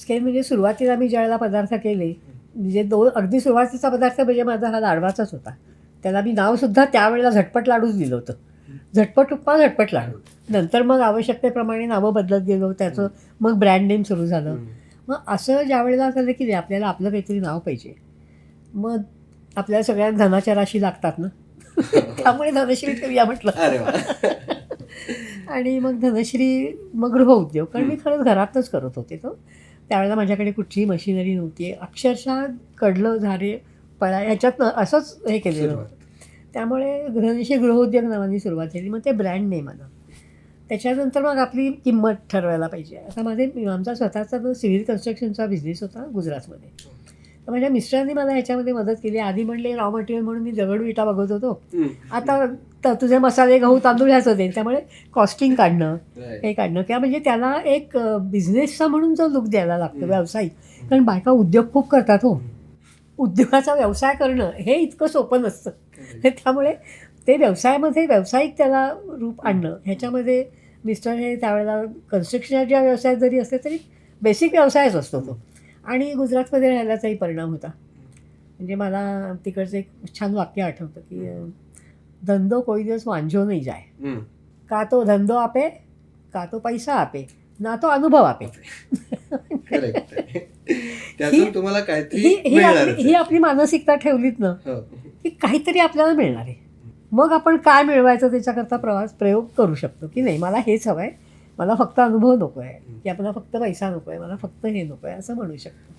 Scale म्हणजे सुरुवातीला मी ज्यावेळेला पदार्थ केले म्हणजे दोन अगदी सुरुवातीचा पदार्थ म्हणजे माझा हा लाडवाचाच होता. त्याला मी नावसुद्धा त्यावेळेला झटपट लाडूच दिलं होतं. झटपट उपमा झटपट लाडू. नंतर मग आवश्यकतेप्रमाणे नावं बदलत गेलो त्याचं मग ब्रँड नेम सुरू झालं. मग असं ज्या वेळेला झालं की नाही आपल्याला आपलं काहीतरी नाव पाहिजे. मग आपल्याला सगळ्यांना धनाच्या राशी लागतात ना? त्यामुळे धनश्री ठेवूया म्हटलं. आणि मग धनश्री मग गृहउद्योग कारण मी खरंच घरातच करत होते तो. त्यावेळेला माझ्याकडे कुठलीही मशिनरी नव्हती. अक्षरशः कडलं झारे पळा ह्याच्यातनं असंच हे केलेलं. होतं. त्यामुळे धनश्री गृहउद्योग नावाने सुरुवात झाली. मग ते ब्रँड नेम आलं. त्याच्यानंतर मग आपली किंमत ठरवायला पाहिजे. आता माझे आमचा स्वतःचा जो सिव्हिल कन्स्ट्रक्शनचा बिझनेस होता गुजरातमध्ये. तर माझ्या मिस्टरांनी मला ह्याच्यामध्ये मदत केली. आधी म्हणले रॉ मटेरियल म्हणून मी दगड विटा बघत होतो. आता त- तुझे मसाले गहू तांदूळ ह्याचं दे. त्यामुळे कॉस्टिंग काढणं. हे काढणं. किंवा म्हणजे त्याला एक बिझनेसचा म्हणून जो लुक द्यायला लागतो व्यावसायिक कारण बायका उद्योग खूप करतात हो. उद्योगाचा व्यवसाय करणं हे इतकं सोपं नसतं. त्यामुळे ते व्यवसायामध्ये व्यावसायिक त्याला रूप आणणं. ह्याच्यामध्ये मिस्टर हे त्यावेळेला कन्स्ट्रक्शनच्या व्यवसायात जरी असले तरी बेसिक व्यवसायच असतो तो. आणि गुजरातमध्ये राहिल्याचाही परिणाम होता. म्हणजे मला तिकडचं एक छान वाक्य आठवतं की अं, धंदो कोई दिवस वांझो नाही जाय हम्म. का तो धंदो आपे का तो पैसा आपे ना तो अनुभव आपे। Correct. त्यातून तुम्हाला ही काहीतरी आपली. आपली मानसिकता ठेवलीत ना हो. की काहीतरी आपल्याला मिळणार आहे. मग आपण काय मिळवायचं त्याच्याकरता प्रवास प्रयोग करू शकतो की नाही? मला हेच हवं आहे मला फक्त अनुभव नको आहे. की मला फक्त पैसा नको आहे. मला फक्त हे नको आहे. असं म्हणू शकतो.